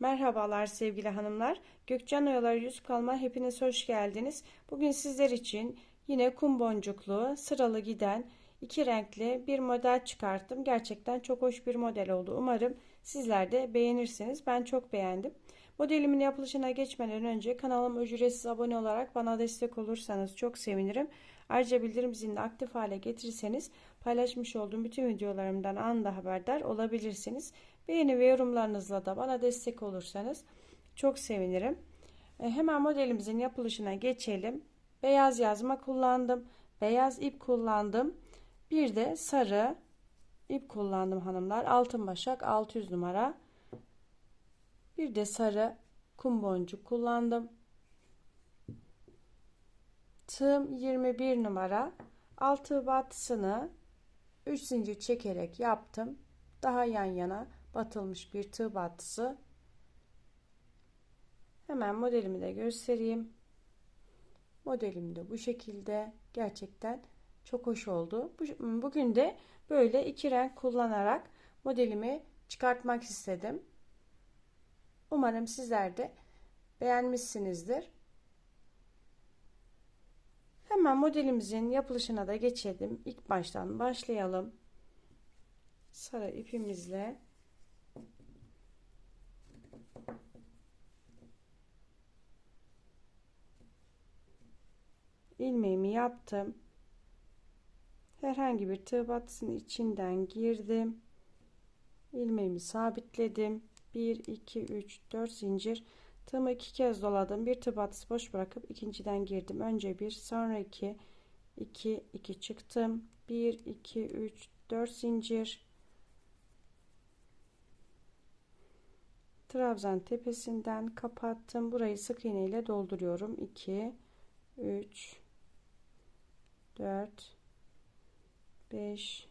Merhabalar sevgili hanımlar. Gökcan Oyaları Yüz Kalma hepiniz hoş geldiniz. Bugün sizler için yine kum boncuklu sıralı giden iki renkli bir model çıkarttım. Gerçekten çok hoş bir model oldu. Umarım sizler de beğenirsiniz. Ben çok beğendim. Modelimin yapılışına geçmeden önce kanalıma ücretsiz abone olarak bana destek olursanız çok sevinirim. Ayrıca bildirim zilini aktif hale getirirseniz paylaşmış olduğum bütün videolarımdan anında haberdar olabilirsiniz. Beğeni ve yorumlarınızla da bana destek olursanız çok sevinirim. E, hemen modelimizin yapılışına geçelim. Beyaz yazma kullandım. Beyaz ip kullandım. Bir de sarı ip kullandım hanımlar. Altın başak 600 numara. Bir de sarı kum boncuk kullandım. Tığım 21 numara. Altı batısını 3 zincir çekerek yaptım. Daha yan yana batılmış bir tığ battısı. Hemen modelimi de göstereyim. Modelim de bu şekilde. Gerçekten çok hoş oldu. Bugün de böyle iki renk kullanarak modelimi çıkartmak istedim. Umarım sizler de beğenmişsinizdir. Hemen modelimizin yapılışına da geçelim. İlk baştan başlayalım. Sarı ipimizle ilmeğimi yaptım. Herhangi bir tığ batısının içinden girdim. ilmeğimi sabitledim. 1 2 3 4 zincir tığımı iki kez doladım. Bir tığ batısı boş bırakıp ikinciden girdim. Önce bir, sonra iki, 2 2 çıktım. 1 2 3 4 zincir trabzan tepesinden kapattım. Burayı sık iğne ile dolduruyorum. 2 3 4 5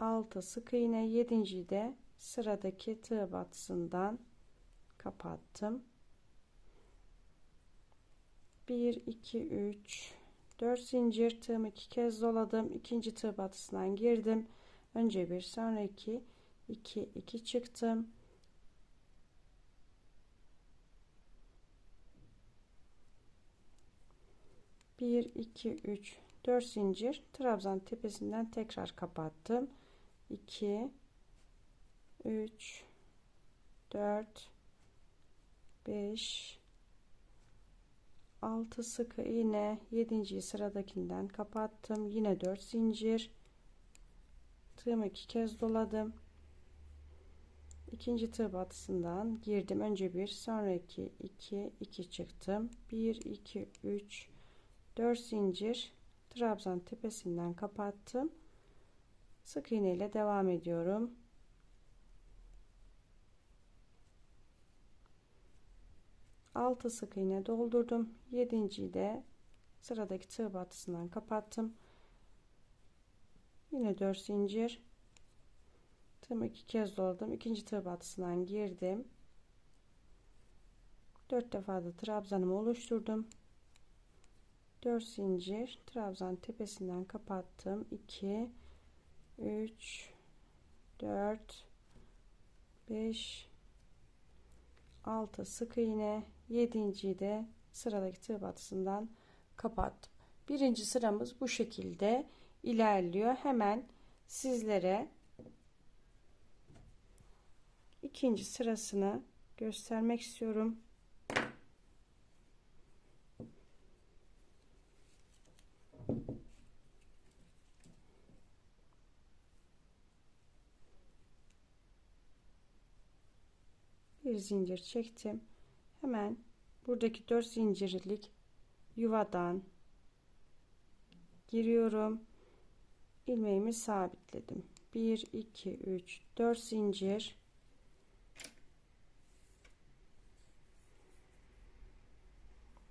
6 sık iğne 7. de sıradaki tığ batısından kapattım 1 2 3 4 zincir tığımı iki kez doladım ikinci tığ batısından girdim önce bir sonra iki 2 2 çıktım 1 2 3 4 zincir. Trabzan tepesinden tekrar kapattım. 2 3 4 5 6 sık iğne 7. sıradakinden kapattım. Yine 4 zincir. Tığımı iki kez doladım. İkinci tığ batısından girdim. Önce bir sonraki 2 2 çıktım. 1 2 3 4 zincir trabzan tepesinden kapattım. Sık iğne ile devam ediyorum. 6 sık iğne doldurdum. 7. de sıradaki tığ batısından kapattım. Yine 4 zincir. Tığımı iki kez doladım ikinci tığ batısından girdim. 4 defa da trabzanımı oluşturdum 4 zincir trabzan tepesinden kapattım 2 3 4 5 6 sık iğne 7. de sıradaki tığ batısından kapattım. Birinci sıramız bu şekilde ilerliyor. Hemen sizlere ikinci sırasını göstermek istiyorum. Bir zincir çektim. Hemen buradaki 4 zincirlik yuvadan giriyorum. İlmeğimi sabitledim. 1 2 3 4 zincir.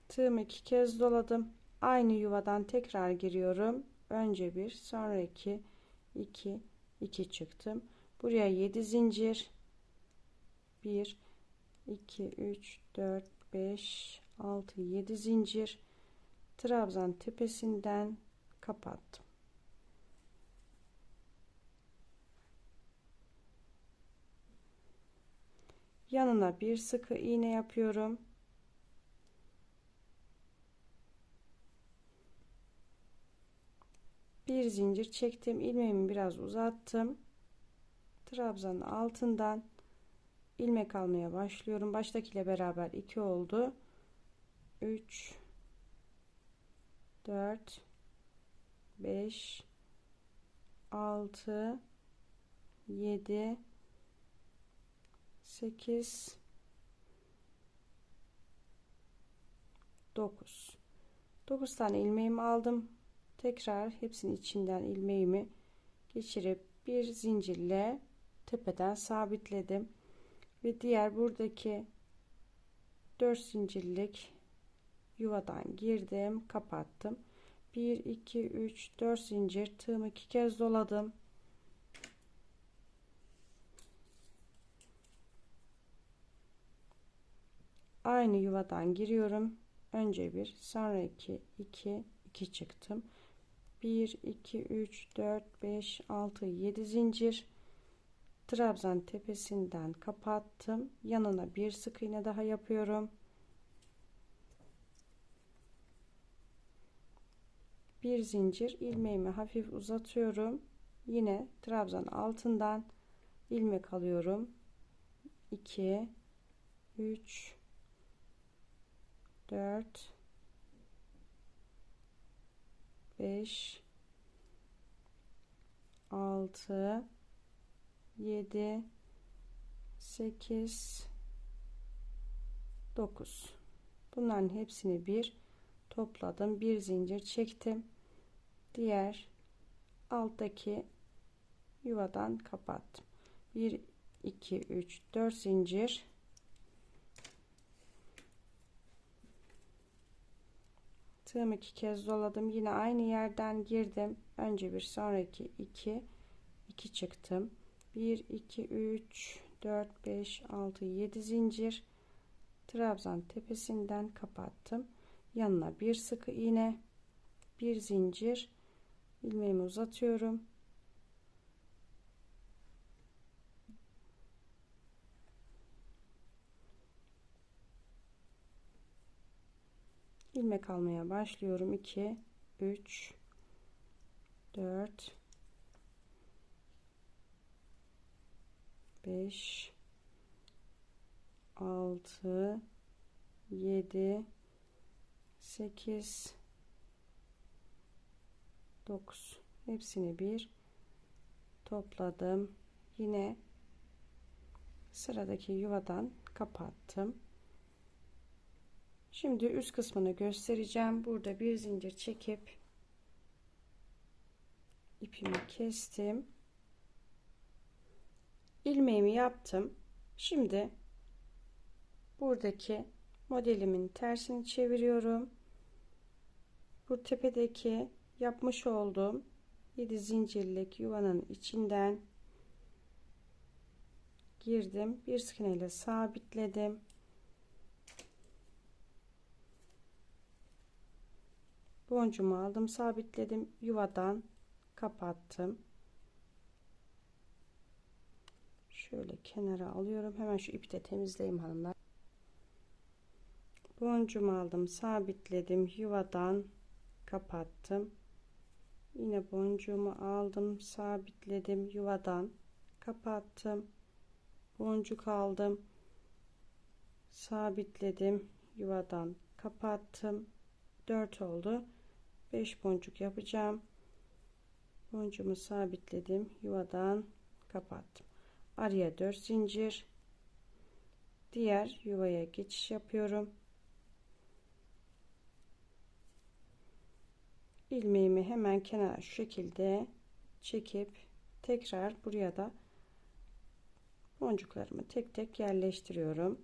Tığımı iki kez doladım. Aynı yuvadan tekrar giriyorum. Önce bir sonra iki 2 2 çıktım. Buraya 7 zincir. 1 2 3 4 5 6 7 zincir. Trabzan tepesinden kapattım. Yanına bir sıkı iğne yapıyorum. Bir zincir çektim. İlmeğimi biraz uzattım. Trabzanın altından ilmek almaya başlıyorum. Baştakiyle beraber 2 oldu. 3 4 5 6 7 8 9 9 tane ilmeğimi aldım. Tekrar hepsinin içinden ilmeğimi geçirip bir zincirle tepeden sabitledim ve diğer buradaki 4 zincirlik yuvadan girdim kapattım. 1 2 3 4 zincir. Tığımı iki kez doladım. Aynı yuvadan giriyorum. Önce bir sonra iki iki iki çıktım. 1 2 3 4 5 6 7 zincir trabzan tepesinden kapattım. Yanına bir sık iğne daha yapıyorum. Bir zincir ilmeğimi hafif uzatıyorum. Yine trabzan altından ilmek alıyorum. 2 3 4 5 6 7 8 9 bunların hepsini bir topladım bir zincir çektim. Diğer alttaki yuvadan kapattım. 1 2 3 4 zincir. Tığımı iki kez doladım. Yine aynı yerden girdim. Önce bir sonraki 2 2 çıktım 1 2 3 4 5 6 7 zincir. Trabzan tepesinden kapattım. Yanına bir sık iğne bir zincir. İlmeğimi uzatıyorum. İlmek almaya başlıyorum. 2 3 4 5 6 7 8 9 hepsini bir topladım yine sıradaki yuvadan kapattım Şimdi üst kısmını göstereceğim. Burada bir zincir çekip ipimi kestim. İlmeğimi yaptım. Şimdi buradaki modelimin tersini çeviriyorum. Bu tepedeki yapmış olduğum 7 zincirlik yuvanın içinden girdim. Bir sık ile sabitledim. boncuğumu aldım sabitledim yuvadan kapattım şöyle kenara alıyorum. Hemen şu ipi de temizleyeyim hanımlar. Boncuğumu aldım sabitledim yuvadan kapattım. Yine boncuğumu aldım sabitledim yuvadan kapattım. Boncuk aldım sabitledim yuvadan kapattım. 4 oldu. 5 boncuk yapacağım. Boncuğumu sabitledim yuvadan kapattım araya 4 zincir. Diğer yuvaya geçiş yapıyorum. İlmeğimi hemen kenara şu şekilde çekip tekrar buraya da boncuklarımı tek tek yerleştiriyorum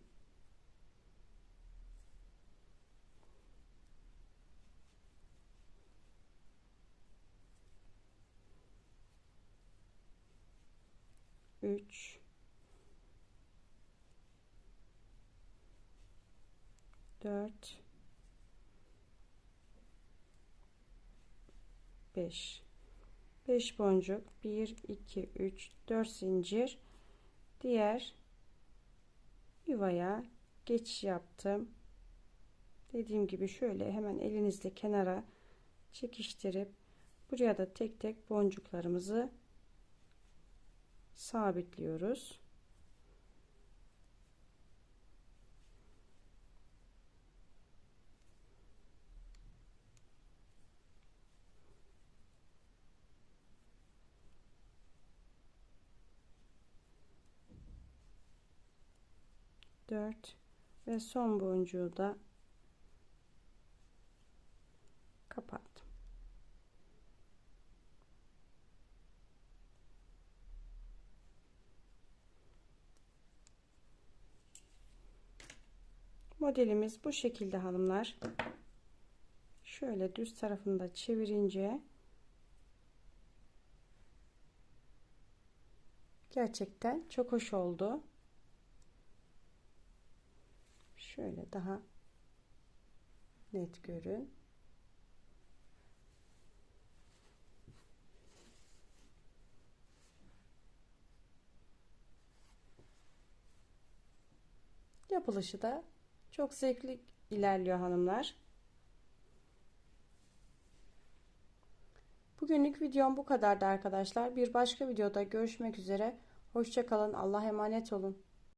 3 4 5 5 boncuk. 1 2 3 4 zincir. Diğer yuvaya geçiş yaptım. Dediğim gibi şöyle hemen elinizle kenara çekiştirip buraya da tek tek boncuklarımızı sabitliyoruz. Dört ve son boncuğu da kapattım. Modelimiz bu şekilde hanımlar. Şöyle düz tarafını da çevirince gerçekten çok hoş oldu. Şöyle daha net görün. Yapılışı da çok zevkli ilerliyor hanımlar. Bugünlük videom bu kadardı arkadaşlar. Bir başka videoda görüşmek üzere. Hoşçakalın. Allah emanet olun.